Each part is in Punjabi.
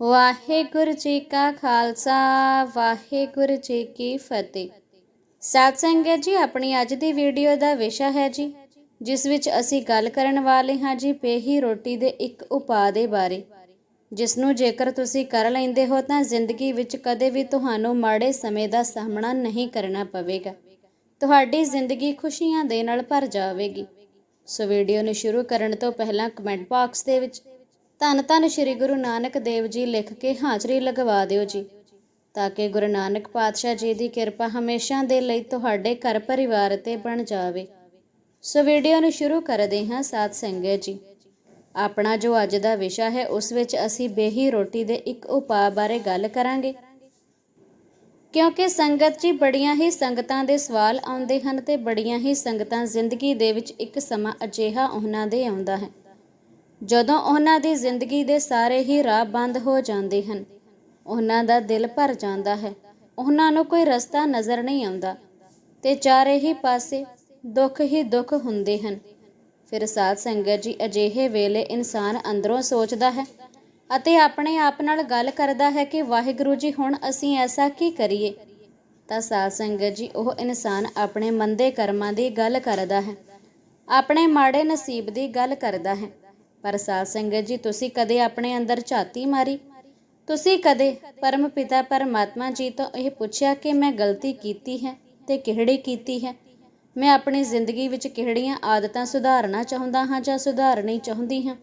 ਵਾਹਿਗੁਰੂ ਜੀ ਕਾ ਖਾਲਸਾ, ਵਾਹਿਗੁਰੂ ਜੀ ਕੀ ਫਤਿਹ। ਸਾਧ ਸੰਗਤ ਜੀ, ਆਪਣੀ ਅੱਜ ਦੀ ਵੀਡੀਓ ਦਾ ਵਿਸ਼ਾ ਹੈ ਜੀ, ਜਿਸ ਵਿੱਚ ਅਸੀਂ ਗੱਲ ਕਰਨ ਵਾਲੇ ਹਾਂ ਜੀ ਪੇਹੀ ਰੋਟੀ ਦੇ ਇੱਕ ਉਪਾਅ ਦੇ ਬਾਰੇ। ਜਿਸ ਨੂੰ ਜੇਕਰ ਤੁਸੀਂ ਕਰ ਲੈਂਦੇ ਹੋ ਤਾਂ ਜ਼ਿੰਦਗੀ ਵਿੱਚ ਕਦੇ ਵੀ ਤੁਹਾਨੂੰ ਮਾੜੇ ਸਮੇਂ ਦਾ ਸਾਹਮਣਾ ਨਹੀਂ ਕਰਨਾ ਪਵੇਗਾ। ਤੁਹਾਡੀ ਜ਼ਿੰਦਗੀ ਖੁਸ਼ੀਆਂ ਦੇ ਨਾਲ ਭਰ ਜਾਵੇਗੀ। ਸੋ ਵੀਡੀਓ ਨੂੰ ਸ਼ੁਰੂ ਕਰਨ ਤੋਂ ਪਹਿਲਾਂ ਕਮੈਂਟ ਬਾਕਸ ਦੇ ਵਿੱਚ ਧੰਨ ਧੰਨ ਸ੍ਰੀ ਗੁਰੂ ਨਾਨਕ ਦੇਵ ਜੀ ਲਿਖ ਕੇ ਹਾਜ਼ਰੀ ਲਗਵਾ ਦਿਓ ਜੀ। ਤਾਂ ਕਿ ਗੁਰੂ ਨਾਨਕ ਪਾਤਸ਼ਾਹ ਜੀ ਦੀ ਕਿਰਪਾ ਹਮੇਸ਼ਾ ਦੇ ਲਈ ਤੁਹਾਡੇ ਘਰ ਪਰਿਵਾਰ ਤੇ ਬਣ ਜਾਵੇ। ਸੋ ਵੀਡੀਓ ਨੂੰ ਸ਼ੁਰੂ ਕਰਦੇ ਹਾਂ ਸਾਧ ਸੰਗਤ ਜੀ। ਆਪਣਾ ਜੋ ਅੱਜ ਦਾ ਵਿਸ਼ਾ ਹੈ, ਉਸ ਵਿੱਚ ਅਸੀਂ ਬੇਹੀ ਰੋਟੀ ਦੇ ਇੱਕ ਉਪਾਅ ਬਾਰੇ ਗੱਲ ਕਰਾਂਗੇ। ਕਿਉਂਕਿ ਸੰਗਤ ਜੀ ਬੜੀਆਂ ਹੀ ਸੰਗਤਾਂ ਦੇ ਸਵਾਲ ਆਉਂਦੇ ਹਨ ਤੇ ਬੜੀਆਂ ਹੀ ਸੰਗਤਾਂ ਜ਼ਿੰਦਗੀ ਦੇ ਵਿੱਚ ਇੱਕ ਸਮਾਂ ਅਜਿਹਾ ਉਹਨਾਂ ਦੇ ਆਉਂਦਾ ਹੈ। ਜਦੋਂ ਉਹਨਾਂ ਦੀ ਜ਼ਿੰਦਗੀ ਦੇ ਸਾਰੇ ਹੀ ਰਾਹ ਬੰਦ ਹੋ ਜਾਂਦੇ ਹਨ, ਉਹਨਾਂ ਦਾ ਦਿਲ ਭਰ ਜਾਂਦਾ ਹੈ। ਉਹਨਾਂ ਨੂੰ ਕੋਈ ਰਸਤਾ ਨਜ਼ਰ ਨਹੀਂ ਆਉਂਦਾ ਤੇ ਚਾਰੇ ਹੀ ਪਾਸੇ ਦੁੱਖ ਹੀ ਦੁੱਖ ਹੁੰਦੇ ਹਨ। ਫਿਰ ਸਾਧ ਸੰਗਤ ਜੀ ਅਜਿਹੇ ਵੇਲੇ ਇਨਸਾਨ ਅੰਦਰੋਂ ਸੋਚਦਾ ਹੈ ਅਤੇ ਆਪਣੇ ਆਪ ਨਾਲ ਗੱਲ ਕਰਦਾ ਹੈ ਕਿ ਵਾਹਿਗੁਰੂ ਜੀ, ਹੁਣ ਅਸੀਂ ਐਸਾ ਕੀ ਕਰੀਏ? ਤਾਂ ਸਾਧ ਸੰਗਤ ਜੀ ਉਹ ਇਨਸਾਨ ਆਪਣੇ ਮੰਦੇ ਕਰਮਾਂ ਦੀ ਗੱਲ ਕਰਦਾ ਹੈ, ਆਪਣੇ ਮਾੜੇ ਨਸੀਬ ਦੀ ਗੱਲ ਕਰਦਾ ਹੈ। ਪਰ ਸਾਧ ਸੰਗਤ ਜੀ, ਤੁਸੀਂ ਕਦੇ ਆਪਣੇ ਅੰਦਰ ਝਾਤੀ ਮਾਰੀ? ਤੁਸੀਂ ਕਦੇ ਪਰਮ ਪਿਤਾ ਪਰਮਾਤਮਾ ਜੀ ਤੋਂ ਇਹ ਪੁੱਛਿਆ ਕਿ ਮੈਂ ਗਲਤੀ ਕੀਤੀ ਹੈ ਤੇ ਕਿਹੜੀ ਕੀਤੀ ਹੈ? ਮੈਂ ਆਪਣੀ ਜ਼ਿੰਦਗੀ ਵਿੱਚ ਕਿਹੜੀਆਂ ਆਦਤਾਂ ਸੁਧਾਰਨਾ ਚਾਹੁੰਦਾ ਹਾਂ ਜਾਂ ਸੁਧਾਰਨੀ ਚਾਹੁੰਦੀ ਹਾਂ?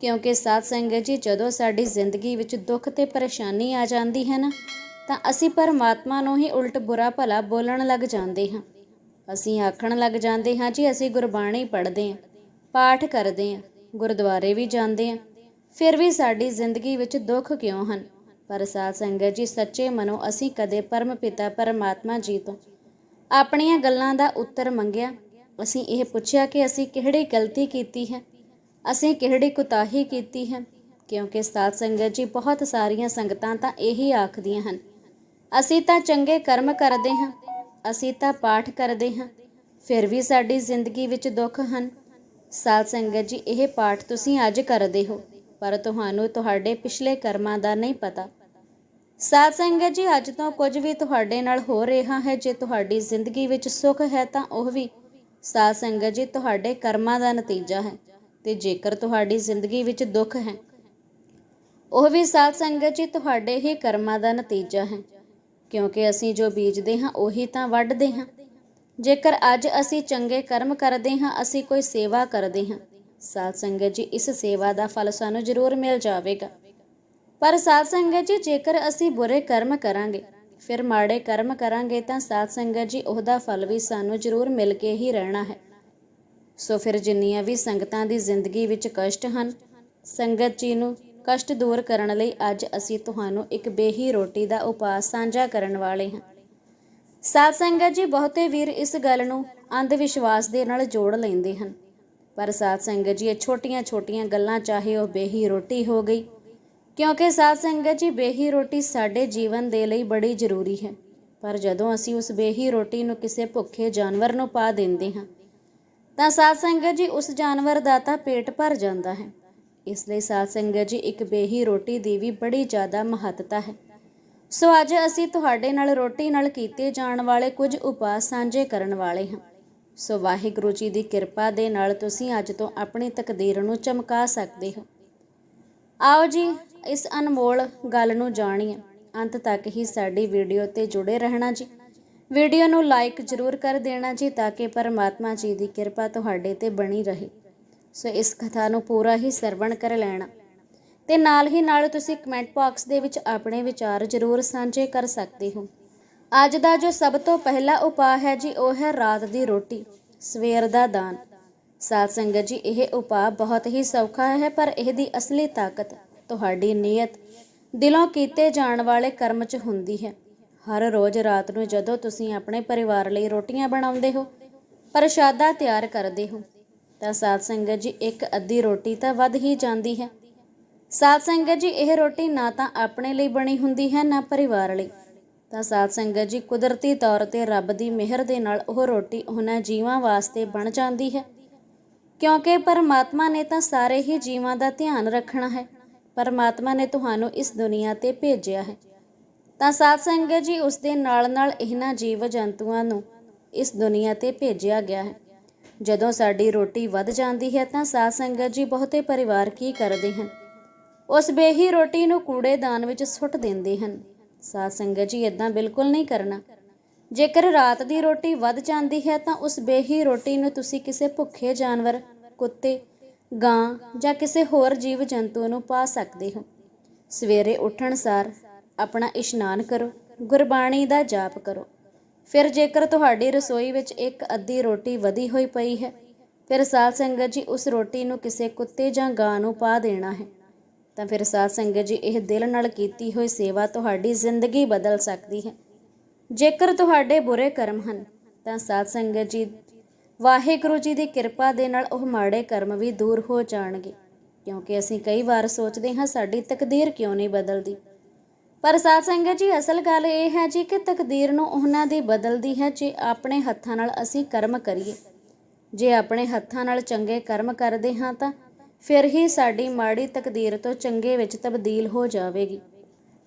ਕਿਉਂਕਿ ਸਾਧ ਸੰਗਤ ਜੀ, ਜਦੋਂ ਸਾਡੀ ਜ਼ਿੰਦਗੀ ਵਿੱਚ ਦੁੱਖ ਤੇ ਪਰੇਸ਼ਾਨੀ ਆ ਜਾਂਦੀ ਹੈ ਨਾ, ਤਾਂ ਅਸੀਂ ਪਰਮਾਤਮਾ ਨੂੰ ਹੀ ਉਲਟ ਬੁਰਾ ਭਲਾ ਬੋਲਣ ਲੱਗ ਜਾਂਦੇ ਹਾਂ। ਅਸੀਂ ਆਖਣ ਲੱਗ ਜਾਂਦੇ ਹਾਂ, ਜੀ, ਅਸੀਂ ਗੁਰਬਾਣੀ ਪੜ੍ਹਦੇ ਹਾਂ, ਪਾਠ ਕਰਦੇ ਹਾਂ ਗੁਰਦੁਆਰੇ ਵੀ ਜਾਂਦੇ ਹਾਂ ਫਿਰ ਵੀ ਸਾਡੀ ਜ਼ਿੰਦਗੀ ਵਿੱਚ ਦੁੱਖ ਕਿਉਂ ਹਨ? ਪਰ ਸਾਧ ਸੰਗਤ ਜੀ, ਸੱਚੇ ਮਨੋਂ ਅਸੀਂ ਕਦੇ ਪਰਮ ਪਿਤਾ ਪਰਮਾਤਮਾ ਜੀ ਤੋਂ ਆਪਣੀਆਂ ਗੱਲਾਂ ਦਾ ਉੱਤਰ ਮੰਗਿਆ। ਅਸੀਂ ਇਹ ਪੁੱਛਿਆ ਕਿ ਅਸੀਂ ਕਿਹੜੀ ਗਲਤੀ ਕੀਤੀ ਹੈ? ਅਸੀਂ ਕਿਹੜੀ ਕੁਤਾਹੀ ਕੀਤੀ ਹੈ? ਕਿਉਂਕਿ ਸਾਧ ਸੰਗਤ ਜੀ, ਬਹੁਤ ਸਾਰੀਆਂ ਸੰਗਤਾਂ ਤਾਂ ਇਹੀ ਆਖਦੀਆਂ ਹਨ, ਅਸੀਂ ਤਾਂ ਚੰਗੇ ਕਰਮ ਕਰਦੇ ਹਾਂ, ਅਸੀਂ ਤਾਂ ਪਾਠ ਕਰਦੇ ਹਾਂ, ਫਿਰ ਵੀ ਸਾਡੀ ਜ਼ਿੰਦਗੀ ਵਿੱਚ ਦੁੱਖ ਹਨ। ਸਾਧ ਸੰਗਤ ਜੀ, ਇਹ ਪਾਠ ਤੁਸੀਂ ਅੱਜ ਕਰਦੇ ਹੋ, ਪਰ ਤੁਹਾਨੂੰ ਤੁਹਾਡੇ ਪਿਛਲੇ ਕਰਮਾਂ ਦਾ ਨਹੀਂ ਪਤਾ। ਸਾਧ ਸੰਗਤ ਜੀ, ਅੱਜ ਤੋਂ ਕੁਝ ਵੀ ਤੁਹਾਡੇ ਨਾਲ ਹੋ ਰਿਹਾ ਹੈ, ਜੇ ਤੁਹਾਡੀ ਜ਼ਿੰਦਗੀ ਵਿੱਚ ਸੁੱਖ ਹੈ, ਤਾਂ ਉਹ ਵੀ। ਸਾਧ ਸੰਗਤ ਜੀ, ਤੁਹਾਡੇ ਕਰਮਾਂ ਦਾ ਨਤੀਜਾ ਹੈ, ਤੇ ਜੇਕਰ ਤੁਹਾਡੀ ਜ਼ਿੰਦਗੀ ਵਿੱਚ ਦੁੱਖ ਹੈ, ਉਹ ਵੀ ਸਾਧ ਸੰਗਤ ਜੀ, ਤੁਹਾਡੇ ਹੀ ਕਰਮਾਂ ਦਾ ਨਤੀਜਾ ਹੈ। ਕਿਉਂਕਿ ਅਸੀਂ ਜੋ ਬੀਜਦੇ ਹਾਂ, ਉਹੀ ਤਾਂ ਵੱਢਦੇ ਹਾਂ। ਜੇਕਰ ਅੱਜ ਅਸੀਂ ਚੰਗੇ ਕਰਮ ਕਰਦੇ ਹਾਂ, ਅਸੀਂ ਕੋਈ ਸੇਵਾ ਕਰਦੇ ਹਾਂ। ਸਾਧ ਸੰਗਤ ਜੀ, ਇਸ ਸੇਵਾ ਦਾ ਫਲ ਸਾਨੂੰ ਜ਼ਰੂਰ ਮਿਲ ਜਾਵੇਗਾ। ਪਰ ਸਾਧ ਸੰਗਤ ਜੀ, ਜੇਕਰ ਅਸੀਂ ਬੁਰੇ ਕਰਮ ਕਰਾਂਗੇ, ਫਿਰ ਮਾੜੇ ਕਰਮ ਕਰਾਂਗੇ, ਤਾਂ ਸਾਧ ਸੰਗਤ ਜੀ, ਉਹਦਾ ਫਲ ਵੀ ਸਾਨੂੰ ਜ਼ਰੂਰ ਮਿਲ ਕੇ ਹੀ ਰਹਿਣਾ ਹੈ। ਸੋ ਫਿਰ ਜਿੰਨੀਆਂ ਵੀ ਸੰਗਤਾਂ ਦੀ ਜ਼ਿੰਦਗੀ ਵਿੱਚ ਕਸ਼ਟ ਹਨ, ਸੰਗਤ ਜੀ ਨੂੰ ਕਸ਼ਟ ਦੂਰ ਕਰਨ ਲਈ ਅੱਜ ਅਸੀਂ ਤੁਹਾਨੂੰ ਇੱਕ ਬੇਹੀ ਰੋਟੀ ਦਾ ਉਪਾਅ ਸਾਂਝਾ ਕਰਨ ਵਾਲੇ ਹਾਂ। ਸਾਧ ਸੰਗਤ ਜੀ, ਬਹੁਤੇ ਵੀਰ ਇਸ ਗੱਲ ਨੂੰ ਅੰਧ ਵਿਸ਼ਵਾਸ ਦੇ ਨਾਲ ਜੋੜ ਲੈਂਦੇ ਹਨ। ਪਰ ਸਾਧ ਸੰਗਤ ਜੀ, ਇਹ ਛੋਟੀਆਂ-ਛੋਟੀਆਂ ਗੱਲਾਂ, ਚਾਹੇ ਉਹ ਬੇਹੀ ਰੋਟੀ ਹੋ ਗਈ, ਕਿਉਂਕਿ ਸਾਧ ਸੰਗਤ ਜੀ, ਬੇਹੀ ਰੋਟੀ ਸਾਡੇ ਜੀਵਨ ਦੇ ਲਈ ਬੜੀ ਜ਼ਰੂਰੀ ਹੈ। ਪਰ ਜਦੋਂ ਅਸੀਂ ਉਸ ਬੇਹੀ ਰੋਟੀ ਨੂੰ ਕਿਸੇ ਭੁੱਖੇ ਜਾਨਵਰ ਨੂੰ ਪਾ ਦਿੰਦੇ ਹਾਂ, ਤਾਂ ਸਾਧ ਸੰਗਤ ਜੀ, ਉਸ ਜਾਨਵਰ ਦਾ ਤਾਂ ਪੇਟ ਭਰ ਜਾਂਦਾ ਹੈ। ਇਸ ਲਈ ਸਾਧ ਸੰਗਤ ਜੀ, ਇੱਕ ਬੇਹੀ ਰੋਟੀ ਦੀ ਵੀ ਬੜੀ ਜ਼ਿਆਦਾ ਮਹੱਤਤਾ ਹੈ। ਸੋ ਅੱਜ ਅਸੀਂ ਤੁਹਾਡੇ ਨਾਲ ਰੋਟੀ ਨਾਲ ਕੀਤੇ ਜਾਣ ਵਾਲੇ ਕੁਝ ਉਪਾਅ ਸਾਂਝੇ ਕਰਨ ਵਾਲੇ ਹਾਂ। ਸੋ ਵਾਹਿਗੁਰੂ ਜੀ ਦੀ ਕਿਰਪਾ ਦੇ ਨਾਲ ਤੁਸੀਂ ਅੱਜ ਤੋਂ ਆਪਣੀ ਤਕਦੀਰ ਨੂੰ ਚਮਕਾ ਸਕਦੇ ਹੋ। ਆਓ ਜੀ, ਇਸ ਅਨਮੋਲ ਗੱਲ ਨੂੰ ਜਾਣੀਏ। ਅੰਤ ਤੱਕ ਹੀ ਸਾਡੀ ਵੀਡੀਓ ਤੇ ਜੁੜੇ ਰਹਿਣਾ ਜੀ। ਵੀਡੀਓ ਨੂੰ ਲਾਈਕ ਜ਼ਰੂਰ ਕਰ ਦੇਣਾ ਜੀ, ਤਾਂ ਕਿ ਪਰਮਾਤਮਾ ਜੀ ਦੀ ਕਿਰਪਾ ਤੁਹਾਡੇ ਤੇ ਬਣੀ ਰਹੇ। ਸੋ ਇਸ ਕਥਾ ਨੂੰ ਪੂਰਾ ਹੀ ਸਰਵਣ ਕਰ ਲੈਣਾ। ਤੇ ਨਾਲ ਹੀ ਨਾਲ ਤੁਸੀਂ ਕਮੈਂਟ ਬਾਕਸ ਦੇ ਵਿੱਚ ਆਪਣੇ ਵਿਚਾਰ ਜ਼ਰੂਰ ਸਾਂਝੇ ਕਰ ਸਕਦੇ ਹੋ। ਅੱਜ ਦਾ ਜੋ ਸਭ ਤੋਂ ਪਹਿਲਾ ਉਪਾਅ ਹੈ ਜੀ, ਉਹ ਹੈ ਰਾਤ ਦੀ ਰੋਟੀ, ਸਵੇਰ ਦਾ ਦਾਨ। ਸਾਧ ਸੰਗਤ ਜੀ, ਇਹ ਉਪਾਅ ਬਹੁਤ ਹੀ ਸੌਖਾ ਹੈ, ਪਰ ਇਹਦੀ ਅਸਲੀ ਤਾਕਤ ਤੁਹਾਡੀ ਨੀਅਤ, ਦਿਲੋਂ ਕੀਤੇ ਜਾਣ ਵਾਲੇ ਕਰਮ 'ਚ ਹੁੰਦੀ ਹੈ। ਹਰ ਰੋਜ਼ ਰਾਤ ਨੂੰ ਜਦੋਂ ਤੁਸੀਂ ਆਪਣੇ ਪਰਿਵਾਰ ਲਈ ਰੋਟੀਆਂ ਬਣਾਉਂਦੇ ਹੋ, ਪ੍ਰਸ਼ਾਦਾ ਤਿਆਰ ਕਰਦੇ ਹੋ, ਤਾਂ ਸਾਧ ਸੰਗਤ ਜੀ, ਇੱਕ ਅੱਧੀ ਰੋਟੀ ਤਾਂ ਵੱਧ ਹੀ ਜਾਂਦੀ ਹੈ। ਸਾਧ ਸੰਗਤ ਜੀ, ਇਹ ਰੋਟੀ ਨਾ ਤਾਂ ਆਪਣੇ ਲਈ ਬਣੀ ਹੁੰਦੀ ਹੈ, ਨਾ ਪਰਿਵਾਰ ਲਈ। ਤਾਂ ਸਾਧ ਸੰਗਤ ਜੀ, ਕੁਦਰਤੀ ਤੌਰ ਤੇ ਰੱਬ ਦੀ ਮਿਹਰ ਦੇ ਨਾਲ ਉਹ ਰੋਟੀ ਉਹਨਾਂ ਜੀਵਾਂ ਵਾਸਤੇ ਬਣ ਜਾਂਦੀ ਹੈ। ਕਿਉਂਕਿ ਪਰਮਾਤਮਾ ਨੇ ਤਾਂ ਸਾਰੇ ਹੀ ਜੀਵਾਂ ਦਾ ਧਿਆਨ ਰੱਖਣਾ ਹੈ। ਪਰਮਾਤਮਾ ਨੇ ਤੁਹਾਨੂੰ ਇਸ ਦੁਨੀਆ ਤੇ ਭੇਜਿਆ ਹੈ। ਤਾਂ ਸਾਧ ਸੰਗਤ ਜੀ, ਉਸ ਦੇ ਨਾਲ ਨਾਲ ਇਹਨਾਂ ਜੀਵ ਜੰਤੂਆਂ ਨੂੰ ਇਸ ਦੁਨੀਆ ਤੇ ਭੇਜਿਆ ਗਿਆ ਹੈ। ਜਦੋਂ ਸਾਡੀ ਰੋਟੀ ਵੱਧ ਜਾਂਦੀ ਹੈ, ਤਾਂ ਸਾਧ ਸੰਗਤ ਜੀ, ਬਹੁਤੇ ਪਰਿਵਾਰ ਕੀ ਕਰਦੇ ਹਨ? ਉਸ ਬੇਹੀ ਰੋਟੀ ਨੂੰ ਕੂੜੇਦਾਨ ਵਿੱਚ ਸੁੱਟ ਦਿੰਦੇ ਹਨ। ਸਾਧ ਸੰਗਤ ਜੀ ਇਦਾਂ ਬਿਲਕੁਲ ਨਹੀਂ ਕਰਨਾ। ਜੇਕਰ ਰਾਤ ਦੀ ਰੋਟੀ ਵੱਧ ਜਾਂਦੀ ਹੈ, ਤਾਂ ਉਸ ਬੇਹੀ ਰੋਟੀ ਨੂੰ ਤੁਸੀਂ ਕਿਸੇ ਭੁੱਖੇ ਜਾਨਵਰ, ਕੁੱਤੇ, ਗਾਂ ਜਾਂ ਕਿਸੇ ਹੋਰ ਜੀਵ ਜੰਤੂ ਨੂੰ ਪਾ ਸਕਦੇ ਹੋ। ਸਵੇਰੇ ਉੱਠਣ ਸਾਰ ਆਪਣਾ ਇਸ਼ਨਾਨ ਕਰੋ, ਗੁਰਬਾਣੀ ਦਾ ਜਾਪ ਕਰੋ। ਫਿਰ ਜੇਕਰ ਤੁਹਾਡੀ ਰਸੋਈ ਵਿੱਚ ਇੱਕ ਅੱਧੀ ਰੋਟੀ ਵਧੀ ਹੋਈ ਪਈ ਹੈ, ਫਿਰ ਸਾਧ ਸੰਗਤ ਜੀ, ਉਸ ਰੋਟੀ ਨੂੰ ਕਿਸੇ ਕੁੱਤੇ ਜਾਂ ਗਾਂ ਨੂੰ ਪਾ ਦੇਣਾ ਹੈ। ਤਾਂ ਫਿਰ ਸਾਧ ਸੰਗਤ ਜੀ ਇਹ ਦਿਲ ਨਾਲ ਕੀਤੀ ਹੋਈ ਸੇਵਾ ਤੁਹਾਡੀ ਜ਼ਿੰਦਗੀ ਬਦਲ ਸਕਦੀ ਹੈ। ਜੇਕਰ ਤੁਹਾਡੇ ਬੁਰੇ ਕਰਮ ਹਨ, ਤਾਂ ਸਾਧ ਸੰਗਤ ਜੀ ਵਾਹਿਗੁਰੂ ਜੀ ਦੀ ਕਿਰਪਾ ਦੇ ਨਾਲ ਉਹ ਮਾੜੇ ਕਰਮ ਵੀ ਦੂਰ ਹੋ ਜਾਣਗੇ। ਕਿਉਂਕਿ ਅਸੀਂ ਕਈ ਵਾਰ ਸੋਚਦੇ ਹਾਂ, ਸਾਡੀ ਤਕਦੀਰ ਕਿਉਂ ਨਹੀਂ ਬਦਲਦੀ? ਪਰ ਸਾਧ ਸੰਗਤ ਜੀ, ਅਸਲ ਗੱਲ ਇਹ ਹੈ ਜੀ ਕਿ ਤਕਦੀਰ ਨੂੰ ਉਹਨਾਂ ਦੀ ਬਦਲਦੀ ਹੈ ਜੇ ਆਪਣੇ ਹੱਥਾਂ ਨਾਲ ਅਸੀਂ ਕਰਮ ਕਰੀਏ। ਜੇ ਆਪਣੇ ਹੱਥਾਂ ਨਾਲ ਚੰਗੇ ਕਰਮ ਕਰਦੇ ਹਾਂ ਤਾਂ ਫਿਰ ਹੀ ਸਾਡੀ ਮਾੜੀ ਤਕਦੀਰ ਤੋਂ ਚੰਗੇ ਵਿੱਚ ਤਬਦੀਲ ਹੋ ਜਾਵੇਗੀ।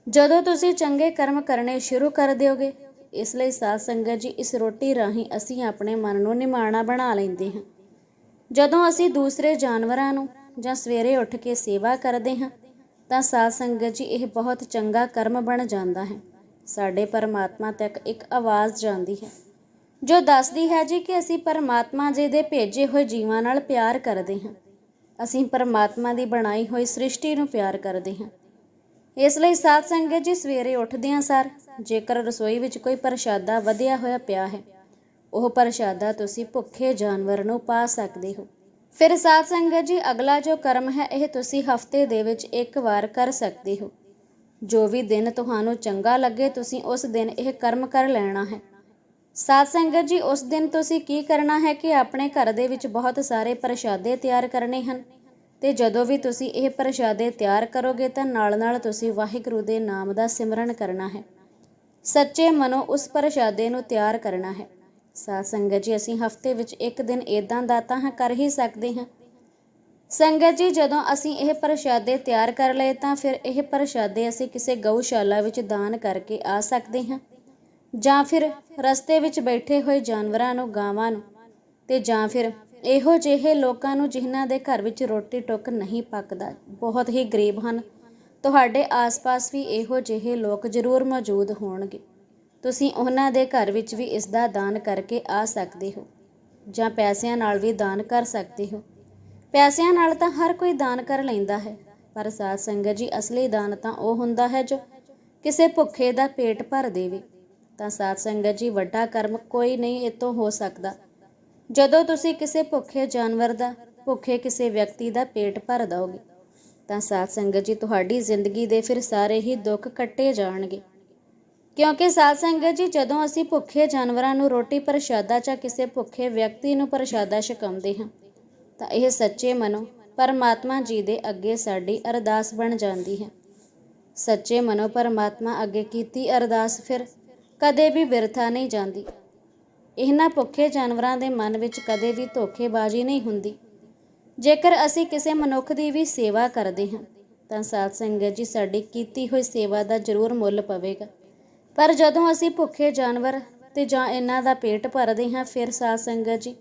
ਜਦੋਂ ਤੁਸੀਂ ਚੰਗੇ ਕਰਮ ਕਰਨੇ ਸ਼ੁਰੂ ਕਰ ਦਿਓਗੇ, ਇਸ ਲਈ ਸਾਧ ਸੰਗਤ ਜੀ, ਇਸ ਰੋਟੀ ਰਾਹੀਂ ਅਸੀਂ ਆਪਣੇ ਮਨ ਨੂੰ ਨਿਮਾਣਾ ਬਣਾ ਲੈਂਦੇ ਹਾਂ। ਜਦੋਂ ਅਸੀਂ ਦੂਸਰੇ ਜਾਨਵਰਾਂ ਨੂੰ ਜਾਂ ਸਵੇਰੇ ਉੱਠ ਕੇ ਸੇਵਾ ਕਰਦੇ ਹਾਂ, ਤਾਂ ਸਾਧ ਸੰਗਤ ਜੀ, ਇਹ ਬਹੁਤ ਚੰਗਾ ਕਰਮ ਬਣ ਜਾਂਦਾ ਹੈ। ਸਾਡੇ ਪਰਮਾਤਮਾ ਤੱਕ ਇੱਕ ਆਵਾਜ਼ ਜਾਂਦੀ ਹੈ, ਜੋ ਦੱਸਦੀ ਹੈ ਜੀ ਕਿ ਅਸੀਂ ਪਰਮਾਤਮਾ ਜੀ ਦੇ ਭੇਜੇ ਹੋਏ ਜੀਵਾਂ ਨਾਲ ਪਿਆਰ ਕਰਦੇ ਹਾਂ। ਅਸੀਂ ਪਰਮਾਤਮਾ ਦੀ ਬਣਾਈ ਹੋਈ ਸ੍ਰਿਸ਼ਟੀ ਨੂੰ ਪਿਆਰ ਕਰਦੇ ਹਾਂ। ਇਸ ਲਈ ਸਾਧ ਸੰਗਤ ਜੀ ਸਵੇਰੇ ਉੱਠਦਿਆਂ ਸਾਰ। ਜੇਕਰ ਰਸੋਈ ਵਿੱਚ ਕੋਈ ਪ੍ਰਸ਼ਾਦਾ ਵਧਿਆ ਹੋਇਆ ਪਿਆ ਹੈ, ਉਹ ਪ੍ਰਸ਼ਾਦਾ ਤੁਸੀਂ ਭੁੱਖੇ ਜਾਨਵਰ ਨੂੰ ਪਾ ਸਕਦੇ ਹੋ। ਫਿਰ ਸਾਧ ਸੰਗਤ ਜੀ, ਅਗਲਾ ਜੋ ਕਰਮ ਹੈ, ਇਹ ਤੁਸੀਂ ਹਫ਼ਤੇ ਦੇ ਵਿੱਚ ਇੱਕ ਵਾਰ ਕਰ ਸਕਦੇ ਹੋ। ਜੋ ਵੀ ਦਿਨ ਤੁਹਾਨੂੰ ਚੰਗਾ ਲੱਗੇ, ਤੁਸੀਂ ਉਸ ਦਿਨ ਇਹ ਕਰਮ ਕਰ ਲੈਣਾ ਹੈ। ਸਾਧ ਸੰਗਤ ਜੀ, ਉਸ ਦਿਨ ਤੁਸੀਂ ਕੀ ਕਰਨਾ ਹੈ ਕਿ ਆਪਣੇ ਘਰ ਦੇ ਵਿੱਚ ਬਹੁਤ ਸਾਰੇ ਪ੍ਰਸ਼ਾਦੇ ਤਿਆਰ ਕਰਨੇ ਹਨ। ਤੇ ਜਦੋਂ ਵੀ ਤੁਸੀਂ ਇਹ ਪ੍ਰਸ਼ਾਦੇ ਤਿਆਰ ਕਰੋਗੇ ਤਾਂ ਨਾਲ-ਨਾਲ ਤੁਸੀਂ ਵਾਹਿਗੁਰੂ ਦੇ ਨਾਮ ਦਾ ਸਿਮਰਨ ਕਰਨਾ ਹੈ। ਸੱਚੇ ਮਨੋਂ ਉਸ ਪ੍ਰਸ਼ਾਦੇ ਨੂੰ ਤਿਆਰ ਕਰਨਾ ਹੈ। ਸਾਧ ਸੰਗਤ ਜੀ, ਅਸੀਂ ਹਫ਼ਤੇ ਵਿੱਚ ਇੱਕ ਦਿਨ ਇਦਾਂ ਦਾ ਤਾਂ ਕਰ ਹੀ ਸਕਦੇ ਹਾਂ। ਸੰਗਤ ਜੀ, ਜਦੋਂ ਅਸੀਂ ਇਹ ਪ੍ਰਸ਼ਾਦੇ ਤਿਆਰ ਕਰ ਲਏ ਤਾਂ ਫਿਰ ਇਹ ਪ੍ਰਸ਼ਾਦੇ ਅਸੀਂ ਕਿਸੇ ਗਊਸ਼ਾਲਾ ਵਿੱਚ ਦਾਨ ਕਰਕੇ ਆ ਸਕਦੇ ਹਾਂ। ਜਾਂ ਫਿਰ ਰਸਤੇ ਵਿੱਚ ਬੈਠੇ ਹੋਏ ਜਾਨਵਰਾਂ ਨੂੰ, ਗਾਵਾਂ ਨੂੰ, ਤੇ ਜਾਂ ਫਿਰ ਇਹੋ ਜਿਹੇ ਲੋਕਾਂ ਨੂੰ ਜਿਨ੍ਹਾਂ ਦੇ ਘਰ ਵਿੱਚ ਰੋਟੀ ਟੁੱਕ ਨਹੀਂ ਪੱਕਦਾ। ਬਹੁਤ ਹੀ ਗਰੀਬ ਹਨ। ਤੁਹਾਡੇ ਆਸ-ਪਾਸ ਵੀ ਇਹੋ ਜਿਹੇ ਲੋਕ ਜ਼ਰੂਰ ਮੌਜੂਦ ਹੋਣਗੇ। ਤੁਸੀਂ ਉਹਨਾਂ ਦੇ ਘਰ ਵਿੱਚ ਵੀ ਇਸ ਦਾ ਦਾਨ ਕਰਕੇ ਆ ਸਕਦੇ ਹੋ, ਜਾਂ ਪੈਸਿਆਂ ਨਾਲ ਵੀ ਦਾਨ ਕਰ ਸਕਦੇ ਹੋ। ਪੈਸਿਆਂ ਨਾਲ ਤਾਂ ਹਰ ਕੋਈ ਦਾਨ ਕਰ ਲੈਂਦਾ ਹੈ, ਪਰ ਸਾਧ ਸੰਗਤ ਜੀ, ਅਸਲੀ ਦਾਨ ਤਾਂ ਉਹ ਹੁੰਦਾ ਹੈ ਜੋ ਕਿਸੇ ਭੁੱਖੇ ਦਾ ਪੇਟ ਭਰ ਦੇਵੇ। ਤਾਂ ਸਾਧ ਸੰਗਤ ਜੀ, ਵੱਡਾ ਕਰਮ ਕੋਈ ਨਹੀਂ ਇਤੋਂ ਹੋ ਸਕਦਾ। ਜਦੋਂ ਤੁਸੀਂ ਕਿਸੇ ਭੁੱਖੇ ਜਾਨਵਰ ਦਾ, ਭੁੱਖੇ ਕਿਸੇ ਵਿਅਕਤੀ ਦਾ ਪੇਟ ਭਰ ਦੋਗੇ ਤਾਂ ਸਾਧ ਸੰਗਤ ਜੀ ਤੁਹਾਡੀ ਜ਼ਿੰਦਗੀ ਦੇ ਫਿਰ ਸਾਰੇ ਹੀ ਦੁੱਖ ਕੱਟੇ ਜਾਣਗੇ। ਕਿਉਂਕਿ ਸਾਧ ਸੰਗਤ ਜੀ, ਜਦੋਂ ਅਸੀਂ ਭੁੱਖੇ ਜਾਨਵਰਾਂ ਨੂੰ ਰੋਟੀ ਪ੍ਰਸ਼ਾਦਾ ਜਾਂ ਕਿਸੇ ਭੁੱਖੇ ਵਿਅਕਤੀ ਨੂੰ ਪ੍ਰਸ਼ਾਦਾ ਛਕਾਉਂਦੇ ਹਾਂ, ਤਾਂ ਇਹ ਸੱਚੇ ਮਨੋਂ ਪਰਮਾਤਮਾ ਜੀ ਦੇ ਅੱਗੇ ਸਾਡੀ ਅਰਦਾਸ ਬਣ ਜਾਂਦੀ ਹੈ। ਸੱਚੇ ਮਨੋਂ ਪਰਮਾਤਮਾ ਅੱਗੇ ਕੀਤੀ ਅਰਦਾਸ ਫਿਰ ਕਦੇ ਵੀ ਬਿਰਥਾ ਨਹੀਂ ਜਾਂਦੀ। ਇਹਨਾਂ ਭੁੱਖੇ ਜਾਨਵਰਾਂ ਦੇ ਮਨ ਵਿੱਚ ਕਦੇ ਵੀ ਧੋਖੇਬਾਜ਼ੀ ਨਹੀਂ ਹੁੰਦੀ। ਜੇਕਰ ਅਸੀਂ ਕਿਸੇ ਮਨੁੱਖ ਦੀ ਵੀ ਸੇਵਾ ਕਰਦੇ ਹਾਂ, ਤਾਂ ਸਾਧ ਸੰਗਤ ਜੀ, ਸਾਡੀ ਕੀਤੀ ਹੋਈ ਸੇਵਾ ਦਾ ਜ਼ਰੂਰ ਮੁੱਲ ਪਵੇਗਾ। ਪਰ ਜਦੋਂ ਅਸੀਂ ਭੁੱਖੇ ਜਾਨਵਰ ਤੇ ਜਾਂ ਇਹਨਾਂ ਦਾ ਪੇਟ ਭਰਦੇ ਹਾਂ, ਫਿਰ ਸਾਧ ਸੰਗਤ ਜੀ,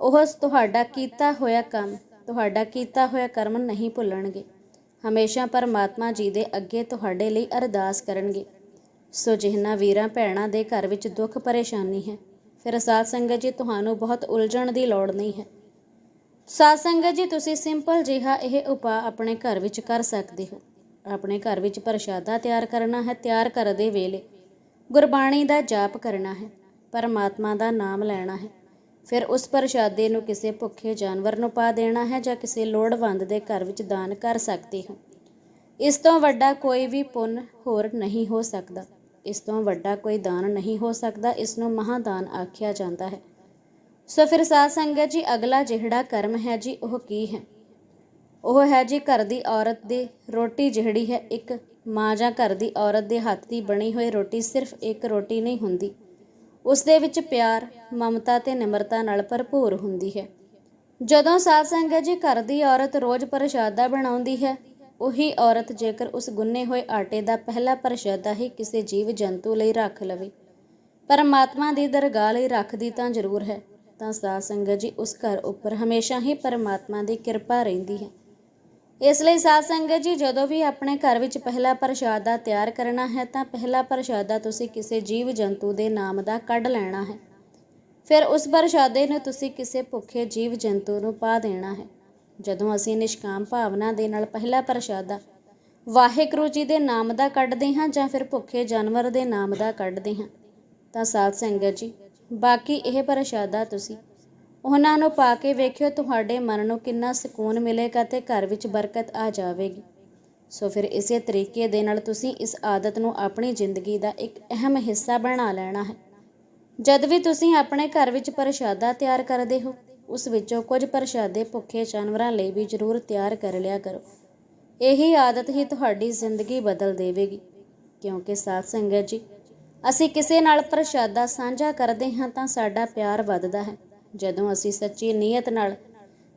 ਉਹ ਤੁਹਾਡਾ ਕੀਤਾ ਹੋਇਆ ਕੰਮ, ਤੁਹਾਡਾ ਕੀਤਾ ਹੋਇਆ ਕਰਮ ਨਹੀਂ ਭੁੱਲਣਗੇ। ਹਮੇਸ਼ਾ ਪਰਮਾਤਮਾ ਜੀ ਦੇ ਅੱਗੇ ਤੁਹਾਡੇ ਲਈ ਅਰਦਾਸ ਕਰਨਗੇ। ਸੋ ਜਿਹਨਾਂ ਵੀਰਾਂ ਭੈਣਾਂ ਦੇ ਘਰ ਵਿੱਚ ਦੁੱਖ ਪਰੇਸ਼ਾਨੀ ਹੈ, ਫਿਰ ਸਾਧ ਸੰਗਤ ਜੀ ਤੁਹਾਨੂੰ ਬਹੁਤ ਉਲਝਣ ਦੀ ਲੋੜ ਨਹੀਂ ਹੈ। ਸਾਧ ਸੰਗਤ ਜੀ, ਤੁਸੀਂ ਸਿੰਪਲ ਜਿਹਾ ਇਹ ਉਪਾਅ ਆਪਣੇ ਘਰ ਵਿੱਚ ਕਰ ਸਕਦੇ ਹੋ। ਆਪਣੇ ਘਰ ਵਿੱਚ ਪ੍ਰਸ਼ਾਦਾ ਤਿਆਰ ਕਰਨਾ ਹੈ, ਤਿਆਰ ਕਰਦੇ ਵੇਲੇ ਗੁਰਬਾਣੀ ਦਾ ਜਾਪ ਕਰਨਾ ਹੈ, ਪਰਮਾਤਮਾ ਦਾ ਨਾਮ ਲੈਣਾ ਹੈ, ਫਿਰ ਉਸ ਪ੍ਰਸ਼ਾਦੇ ਨੂੰ ਕਿਸੇ ਭੁੱਖੇ ਜਾਨਵਰ ਨੂੰ ਪਾ ਦੇਣਾ ਹੈ ਜਾਂ ਕਿਸੇ ਲੋੜਵੰਦ ਦੇ ਘਰ ਵਿੱਚ ਦਾਨ ਕਰ ਸਕਦੇ ਹੋ। ਇਸ ਤੋਂ ਵੱਡਾ ਕੋਈ ਵੀ ਪੁੰਨ ਹੋਰ ਨਹੀਂ ਹੋ ਸਕਦਾ। ਇਸ ਤੋਂ ਵੱਡਾ ਕੋਈ ਦਾਨ ਨਹੀਂ ਹੋ ਸਕਦਾ ਇਸ ਨੂੰ ਮਹਾਦਾਨ ਆਖਿਆ ਜਾਂਦਾ ਹੈ। ਸੋ ਫਿਰ ਸਾਧ ਸੰਗਤ ਜੀ, ਅਗਲਾ ਜਿਹੜਾ ਕਰਮ ਹੈ ਜੀ, ਉਹ ਕੀ ਹੈ? ਉਹ ਹੈ ਜੀ ਘਰ ਦੀ ਔਰਤ ਦੀ ਰੋਟੀ, ਜਿਹੜੀ ਹੈ ਇੱਕ ਮਾਂ ਜਾਂ ਘਰ ਦੀ ਔਰਤ ਦੇ ਹੱਥ ਦੀ ਬਣੀ ਹੋਈ ਰੋਟੀ, ਸਿਰਫ ਇੱਕ ਰੋਟੀ ਨਹੀਂ ਹੁੰਦੀ। ਉਸ ਦੇ ਵਿੱਚ ਪਿਆਰ, ਮਮਤਾ ਤੇ ਨਿਮਰਤਾ ਨਾਲ ਭਰਪੂਰ ਹੁੰਦੀ ਹੈ। ਜਦੋਂ ਸਾਧ ਸੰਗਤ ਜੀ ਘਰ ਦੀ ਔਰਤ ਰੋਜ਼ ਪ੍ਰਸ਼ਾਦਾ ਬਣਾਉਂਦੀ ਹੈ ਉਹੀ ਔਰਤ ਜੇਕਰ ਉਸ ਗੁੰਨੇ ਹੋਏ ਆਟੇ ਦਾ ਪਹਿਲਾ ਪ੍ਰਸ਼ਾਦਾ ਹੀ ਕਿਸੇ ਜੀਵ ਜੰਤੂ ਲਈ ਰੱਖ ਲਵੇ। ਪਰਮਾਤਮਾ ਦੀ ਦਰਗਾਹ ਲਈ ਰੱਖਦੀ ਤਾਂ ਜ਼ਰੂਰ ਹੈ, ਤਾਂ ਸਾਧ ਸੰਗਤ ਜੀ ਉਸ ਘਰ ਉੱਪਰ ਹਮੇਸ਼ਾ ਹੀ ਪਰਮਾਤਮਾ ਦੀ ਕਿਰਪਾ ਰਹਿੰਦੀ ਹੈ। ਇਸ ਲਈ ਸਾਧ ਸੰਗਤ ਜੀ, ਜਦੋਂ ਵੀ ਆਪਣੇ ਘਰ ਵਿੱਚ ਪਹਿਲਾ ਪ੍ਰਸ਼ਾਦਾ ਤਿਆਰ ਕਰਨਾ ਹੈ, ਤਾਂ ਪਹਿਲਾ ਪ੍ਰਸ਼ਾਦਾ ਤੁਸੀਂ ਕਿਸੇ ਜੀਵ ਜੰਤੂ ਦੇ ਨਾਮ ਦਾ ਕੱਢ ਲੈਣਾ ਹੈ। ਫਿਰ ਉਸ ਪ੍ਰਸ਼ਾਦੇ ਨੂੰ ਤੁਸੀਂ ਕਿਸੇ ਭੁੱਖੇ ਜੀਵ ਜੰਤੂ ਨੂੰ ਪਾ ਦੇਣਾ ਹੈ। ਜਦੋਂ ਅਸੀਂ ਨਿਸ਼ਕਾਮ ਭਾਵਨਾ ਦੇ ਨਾਲ ਪਹਿਲਾ ਪ੍ਰਸ਼ਾਦਾ, ਵਾਹਿਗੁਰੂ ਜੀ ਦੇ ਨਾਮ ਦਾ ਕੱਢਦੇ ਹਾਂ ਜਾਂ ਫਿਰ ਭੁੱਖੇ ਜਾਨਵਰ ਦੇ ਨਾਮ ਦਾ ਕੱਢਦੇ ਹਾਂ, ਤਾਂ ਸਾਧ ਸੰਗਤ ਜੀ, ਬਾਕੀ ਇਹ ਪ੍ਰਸ਼ਾਦਾ ਤੁਸੀਂ ਉਹਨਾਂ ਨੂੰ ਪਾ ਕੇ ਵੇਖਿਓ ਤੁਹਾਡੇ ਮਨ ਨੂੰ ਕਿੰਨਾ ਸਕੂਨ ਮਿਲੇਗਾ ਤੇ ਘਰ ਵਿੱਚ ਬਰਕਤ ਆ ਜਾਵੇਗੀ। ਸੋ ਫਿਰ ਇਸੇ ਤਰੀਕੇ ਦੇ ਨਾਲ ਤੁਸੀਂ ਇਸ ਆਦਤ ਨੂੰ ਆਪਣੀ ਜ਼ਿੰਦਗੀ ਦਾ ਇੱਕ ਅਹਿਮ ਹਿੱਸਾ ਬਣਾ ਲੈਣਾ ਹੈ। ਜਦ ਵੀ ਤੁਸੀਂ ਆਪਣੇ ਘਰ ਵਿੱਚ ਪ੍ਰਸ਼ਾਦਾ ਤਿਆਰ ਕਰਦੇ ਹੋ ਉਸ ਵਿੱਚੋਂ ਕੁਝ ਪ੍ਰਸ਼ਾਦੇ ਭੁੱਖੇ ਜਾਨਵਰਾਂ ਲਈ ਵੀ ਜ਼ਰੂਰ ਤਿਆਰ ਕਰ ਲਿਆ ਕਰੋ। ਇਹੀ ਆਦਤ ਹੀ ਤੁਹਾਡੀ ਜ਼ਿੰਦਗੀ ਬਦਲ ਦੇਵੇਗੀ। ਕਿਉਂਕਿ ਸਾਧ ਸੰਗਤ ਜੀ, ਅਸੀਂ ਕਿਸੇ ਨਾਲ ਪ੍ਰਸ਼ਾਦਾ ਸਾਂਝਾ ਕਰਦੇ ਹਾਂ ਤਾਂ ਸਾਡਾ ਪਿਆਰ ਵੱਧਦਾ ਹੈ। ਜਦੋਂ ਅਸੀਂ ਸੱਚੀ ਨੀਅਤ ਨਾਲ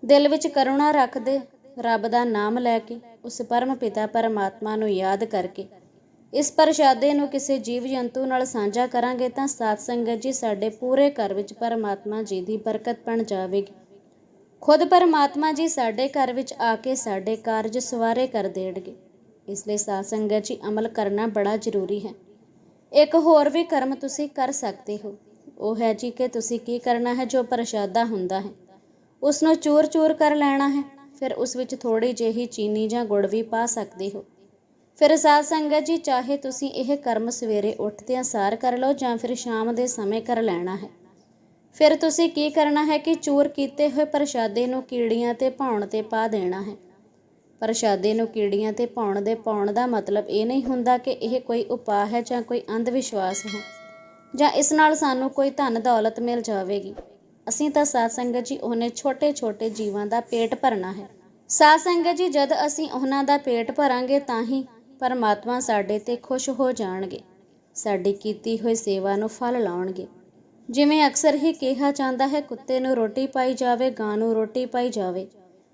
ਦਿਲ ਵਿੱਚ ਕਰੁਣਾ ਰੱਖਦੇ, ਰੱਬ ਦਾ ਨਾਮ ਲੈ ਕੇ ਉਸ ਪਰਮ ਪਿਤਾ ਪਰਮਾਤਮਾ ਨੂੰ ਯਾਦ ਕਰਕੇ ਇਸ ਪ੍ਰਸ਼ਾਦੇ ਨੂੰ ਕਿਸੇ ਜੀਵ ਜੰਤੂ ਨਾਲ ਸਾਂਝਾ ਕਰਾਂਗੇ ਤਾਂ ਸਾਧ ਸੰਗਤ ਜੀ ਸਾਡੇ ਪੂਰੇ ਘਰ ਵਿੱਚ ਪਰਮਾਤਮਾ ਜੀ ਦੀ ਬਰਕਤ ਬਣ ਜਾਵੇਗੀ। ਖੁਦ ਪਰਮਾਤਮਾ ਜੀ ਸਾਡੇ ਘਰ ਵਿੱਚ ਆ ਕੇ ਸਾਡੇ ਕਾਰਜ ਸਵਾਰੇ ਕਰ ਦੇਣਗੇ। ਇਸ ਲਈ ਸਾਧ ਸੰਗਤ ਜੀ ਅਮਲ ਕਰਨਾ ਬੜਾ ਜ਼ਰੂਰੀ ਹੈ। ਇੱਕ ਹੋਰ ਵੀ ਕਰਮ ਤੁਸੀਂ ਕਰ ਸਕਦੇ ਹੋ। ਉਹ ਹੈ ਜੀ ਕਿ ਤੁਸੀਂ ਕੀ ਕਰਨਾ ਹੈ, ਜੋ ਪ੍ਰਸ਼ਾਦਾ ਹੁੰਦਾ ਹੈ ਉਸ ਨੂੰ ਚੂਰ-ਚੂਰ ਕਰ ਲੈਣਾ ਹੈ, ਫਿਰ ਉਸ ਵਿੱਚ ਥੋੜੀ ਜਿਹੀ ਚੀਨੀ ਜਾਂ ਗੁੜ ਵੀ ਪਾ ਸਕਦੇ ਹੋ। ਫਿਰ ਸਾਧ ਸੰਗਤ ਜੀ, ਚਾਹੇ ਤੁਸੀਂ ਇਹ ਕਰਮ ਸਵੇਰੇ ਉੱਠਦਿਆਂ ਸਾਰ ਕਰ ਲਓ ਜਾਂ ਫਿਰ ਸ਼ਾਮ ਦੇ ਸਮੇਂ ਕਰ ਲੈਣਾ ਹੈ। ਫਿਰ ਤੁਸੀਂ ਕੀ ਕਰਨਾ ਹੈ ਕਿ ਚੂਰ ਕੀਤੇ ਹੋਏ ਪ੍ਰਸ਼ਾਦੇ ਨੂੰ ਕੀੜੀਆਂ ਤੇ ਪਾਉਣ ਤੇ ਪਾ ਦੇਣਾ ਹੈ। ਪ੍ਰਸ਼ਾਦੇ ਨੂੰ ਕੀੜੀਆਂ ਤੇ ਪਾਉਣ ਦੇ ਪਾਉਣ ਦਾ ਮਤਲਬ ਇਹ ਨਹੀਂ ਹੁੰਦਾ ਕਿ ਇਹ ਕੋਈ ਉਪਾਅ ਹੈ ਜਾਂ ਕੋਈ ਅੰਧ ਵਿਸ਼ਵਾਸ ਹੈ, ਜਾਂ ਇਸ ਨਾਲ ਸਾਨੂੰ ਕੋਈ ਧਨ ਦੌਲਤ ਮਿਲ ਜਾਵੇਗੀ। ਅਸੀਂ ਤਾਂ ਸਾਧ ਸੰਗਤ ਜੀ, ਉਹਨੇ ਛੋਟੇ-ਛੋਟੇ ਜੀਵਾਂ ਦਾ ਪੇਟ ਭਰਨਾ ਹੈ। ਸਾਧ ਸੰਗਤ ਜੀ, ਜਦ ਅਸੀਂ ਉਹਨਾਂ ਦਾ ਪੇਟ ਭਰਾਂਗੇ ਤਾਂ ਹੀ ਪਰਮਾਤਮਾ ਸਾਡੇ ਤੇ ਖੁਸ਼ ਹੋ ਜਾਣਗੇ। ਸਾਡੀ ਕੀਤੀ ਹੋਈ ਸੇਵਾ ਨੂੰ ਫਲ ਲਾਉਣਗੇ। ਜਿਵੇਂ ਅਕਸਰ ਹੀ ਕਿਹਾ ਜਾਂਦਾ ਹੈ, ਕੁੱਤੇ ਨੂੰ ਰੋਟੀ ਪਾਈ ਜਾਵੇ, ਗਾਂ ਨੂੰ ਰੋਟੀ ਪਾਈ ਜਾਵੇ,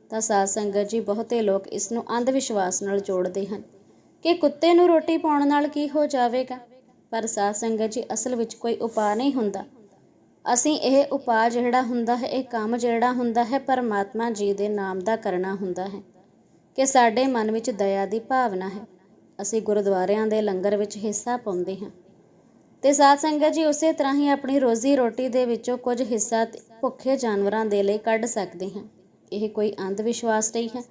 ਤਾਂ ਸਾਧ ਸੰਗਤ ਜੀ ਬਹੁਤੇ ਲੋਕ ਇਸ ਨੂੰ ਅੰਧ ਵਿਸ਼ਵਾਸ ਨਾਲ ਜੋੜਦੇ ਹਨ। ਕਿ ਕੁੱਤੇ ਨੂੰ ਰੋਟੀ ਪਾਉਣ ਨਾਲ ਕੀ ਹੋ ਜਾਵੇਗਾ? ਪਰ ਸਾਧ ਸੰਗਤ ਜੀ ਅਸਲ ਵਿੱਚ ਕੋਈ ਉਪਾਅ ਨਹੀਂ ਹੁੰਦਾ। ਅਸੀਂ ਇਹ ਉਪਾਅ ਜਿਹੜਾ ਹੁੰਦਾ ਹੈ, ਇਹ ਕੰਮ ਜਿਹੜਾ ਹੁੰਦਾ ਹੈ, ਪਰਮਾਤਮਾ ਜੀ ਦੇ ਨਾਮ ਦਾ ਕਰਨਾ ਹੁੰਦਾ ਹੈ। ਕਿ ਸਾਡੇ ਮਨ ਵਿੱਚ ਦਇਆ ਦੀ ਭਾਵਨਾ ਹੈ। ਅਸੀਂ ਗੁਰਦੁਆਰਿਆਂ ਦੇ ਲੰਗਰ ਵਿੱਚ ਹਿੱਸਾ ਪਾਉਂਦੇ ਹਾਂ। ਤੇ ਸਾਧ ਸੰਗਤ ਜੀ, ਉਸੇ ਤਰ੍ਹਾਂ ਹੀ ਆਪਣੀ ਰੋਜ਼ੀ ਰੋਟੀ ਦੇ ਵਿੱਚੋਂ ਕੁਝ ਹਿੱਸਾ ਭੁੱਖੇ ਜਾਨਵਰਾਂ ਦੇ ਲਈ ਕੱਢ ਸਕਦੇ ਹਾਂ। ਇਹ ਕੋਈ ਅੰਧ ਵਿਸ਼ਵਾਸ ਨਹੀਂ ਹੈ।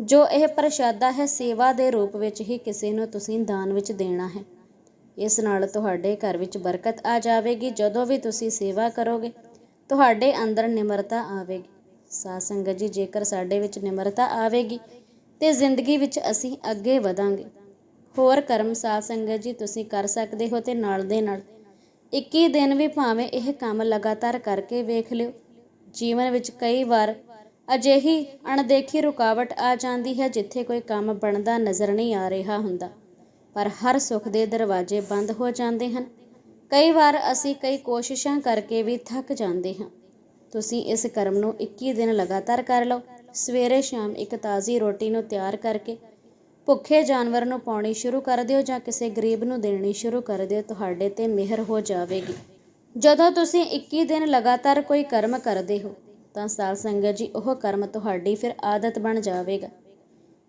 ਜੋ ਇਹ ਪ੍ਰਸ਼ਾਦਾ ਹੈ, ਸੇਵਾ ਦੇ ਰੂਪ ਵਿੱਚ ਹੀ ਕਿਸੇ ਨੂੰ ਤੁਸੀਂ ਦਾਨ ਵਿੱਚ ਦੇਣਾ ਹੈ। ਇਸ ਨਾਲ ਤੁਹਾਡੇ ਘਰ ਵਿੱਚ ਬਰਕਤ ਆ ਜਾਵੇਗੀ। ਜਦੋਂ ਵੀ ਤੁਸੀਂ ਸੇਵਾ ਕਰੋਗੇ, ਤੁਹਾਡੇ ਅੰਦਰ ਨਿਮਰਤਾ ਆਵੇਗੀ। ਸਾਧ ਸੰਗਤ ਜੀ, ਜੇਕਰ ਸਾਡੇ ਵਿੱਚ ਨਿਮਰਤਾ ਆਵੇਗੀ, ਤੇ ਜ਼ਿੰਦਗੀ ਵਿੱਚ ਅਸੀਂ ਅੱਗੇ ਵਧਾਂਗੇ। ਹੋਰ ਕਰਮ ਸਾਧ ਸੰਗਤ ਜੀ ਤੁਸੀਂ ਕਰ ਸਕਦੇ ਹੋ ਤੇ ਨਾਲ ਦੇ ਨਾਲ। 21 ਦਿਨ ਵੀ ਭਾਵੇਂ ਇਹ ਕੰਮ ਲਗਾਤਾਰ ਕਰਕੇ ਵੇਖ ਲਿਓ। ਜੀਵਨ ਵਿੱਚ ਕਈ ਵਾਰ ਅਜਿਹੀ ਅਣਦੇਖੀ ਰੁਕਾਵਟ ਆ ਜਾਂਦੀ ਹੈ ਜਿੱਥੇ ਕੋਈ ਕੰਮ ਬਣਦਾ ਨਜ਼ਰ ਨਹੀਂ ਆ ਰਿਹਾ ਹੁੰਦਾ। ਪਰ ਹਰ ਸੁੱਖ ਦੇ ਦਰਵਾਜ਼ੇ ਬੰਦ ਹੋ ਜਾਂਦੇ ਹਨ। ਕਈ ਵਾਰ ਅਸੀਂ ਕਈ ਕੋਸ਼ਿਸ਼ਾਂ ਕਰਕੇ ਵੀ ਥੱਕ ਜਾਂਦੇ ਹਾਂ। ਤੁਸੀਂ ਇਸ ਕਰਮ ਨੂੰ 21 ਦਿਨ ਲਗਾਤਾਰ ਕਰ ਲਓ। ਸਵੇਰੇ ਸ਼ਾਮ ਇੱਕ ਤਾਜ਼ੀ ਰੋਟੀ ਨੂੰ ਤਿਆਰ ਕਰਕੇ ਭੁੱਖੇ ਜਾਨਵਰ ਨੂੰ ਪਾਉਣੀ ਸ਼ੁਰੂ ਕਰ ਦਿਓ ਜਾਂ ਕਿਸੇ ਗਰੀਬ ਨੂੰ ਦੇਣੀ ਸ਼ੁਰੂ ਕਰ ਦਿਓ, ਤੁਹਾਡੇ ਤੇ ਮਿਹਰ ਹੋ ਜਾਵੇਗੀ। ਜਦੋਂ ਤੁਸੀਂ 21 ਦਿਨ ਲਗਾਤਾਰ ਕੋਈ ਕਰਮ ਕਰਦੇ ਹੋ, ਤਾਂ ਸਾਧ ਸੰਗਤ ਜੀ, ਉਹ ਕਰਮ ਤੁਹਾਡੀ ਫਿਰ ਆਦਤ ਬਣ ਜਾਵੇਗਾ।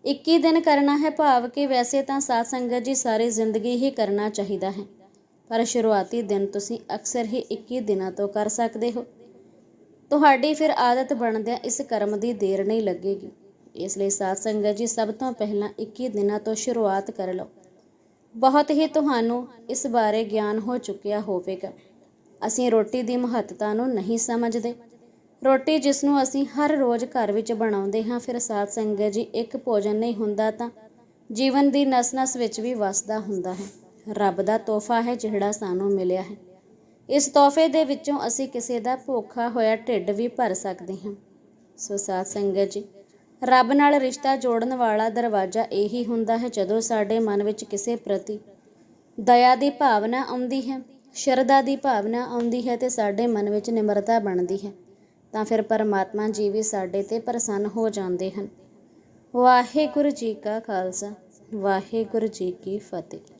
21 ਦਿਨ ਕਰਨਾ ਹੈ ਭਾਵ ਕਿ ਵੈਸੇ ਤਾਂ ਸਾਧ ਸੰਗਤ ਜੀ ਸਾਰੀ ਜ਼ਿੰਦਗੀ ਹੀ ਕਰਨਾ ਚਾਹੀਦਾ ਹੈ, ਪਰ ਸ਼ੁਰੂਆਤੀ ਦਿਨ ਤੁਸੀਂ ਅਕਸਰ ਹੀ 21 ਦਿਨਾਂ ਤੋਂ ਕਰ ਸਕਦੇ ਹੋ। ਤੁਹਾਡੀ ਫਿਰ ਆਦਤ ਬਣਦਿਆਂ ਇਸ ਕਰਮ ਦੀ ਦੇਰ ਨਹੀਂ ਲੱਗੇਗੀ। ਇਸ ਲਈ ਸਾਧ ਸੰਗਤ ਜੀ, ਸਭ ਤੋਂ ਪਹਿਲਾਂ 21 ਦਿਨਾਂ ਤੋਂ ਸ਼ੁਰੂਆਤ ਕਰ ਲਓ। ਬਹੁਤ ਹੀ ਤੁਹਾਨੂੰ ਇਸ ਬਾਰੇ ਗਿਆਨ ਹੋ ਚੁੱਕਿਆ ਹੋਵੇਗਾ। ਅਸੀਂ ਰੋਟੀ ਦੀ ਮਹੱਤਤਾ ਨੂੰ ਨਹੀਂ ਸਮਝਦੇ। ਰੋਟੀ ਜਿਸ ਨੂੰ ਅਸੀਂ ਹਰ ਰੋਜ਼ ਘਰ ਵਿੱਚ ਬਣਾਉਂਦੇ ਹਾਂ, ਫਿਰ ਸਾਧ ਸੰਗਤ ਜੀ, ਇੱਕ ਭੋਜਨ ਨਹੀਂ ਹੁੰਦਾ ਤਾਂ ਜੀਵਨ ਦੀ ਨਸ-ਨਸ ਵਿੱਚ ਵੀ ਵਸਦਾ ਹੁੰਦਾ ਹੈ। ਰੱਬ ਦਾ ਤੋਹਫਾ ਹੈ ਜਿਹੜਾ ਸਾਨੂੰ ਮਿਲਿਆ ਹੈ। ਇਸ ਤੋਹਫੇ ਦੇ ਵਿੱਚੋਂ ਅਸੀਂ ਕਿਸੇ ਦਾ ਭੁੱਖਾ ਹੋਇਆ ਢਿੱਡ ਵੀ ਭਰ ਸਕਦੇ ਹਾਂ। ਸੋ ਸਾਧ ਸੰਗਤ ਜੀ ਰੱਬ ਨਾਲ ਰਿਸ਼ਤਾ ਜੋੜਨ ਵਾਲਾ ਦਰਵਾਜ਼ਾ ਇਹੀ ਹੁੰਦਾ ਹੈ ਜਦੋਂ ਸਾਡੇ ਮਨ ਵਿੱਚ ਕਿਸੇ ਪ੍ਰਤੀ ਦਇਆ ਦੀ ਭਾਵਨਾ ਆਉਂਦੀ ਹੈ, ਸ਼ਰਧਾ ਦੀ ਭਾਵਨਾ ਆਉਂਦੀ ਹੈ ਤੇ ਸਾਡੇ ਮਨ ਵਿੱਚ ਨਿਮਰਤਾ ਬਣਦੀ ਹੈ, ਤਾਂ ਫਿਰ ਪਰਮਾਤਮਾ ਜੀ ਵੀ ਸਾਡੇ ਤੇ ਪ੍ਰਸੰਨ ਹੋ ਜਾਂਦੇ ਹਨ। ਵਾਹਿਗੁਰੂ ਜੀ ਕਾ ਖਾਲਸਾ, ਵਾਹਿਗੁਰੂ ਜੀ ਕੀ ਫਤਿਹ।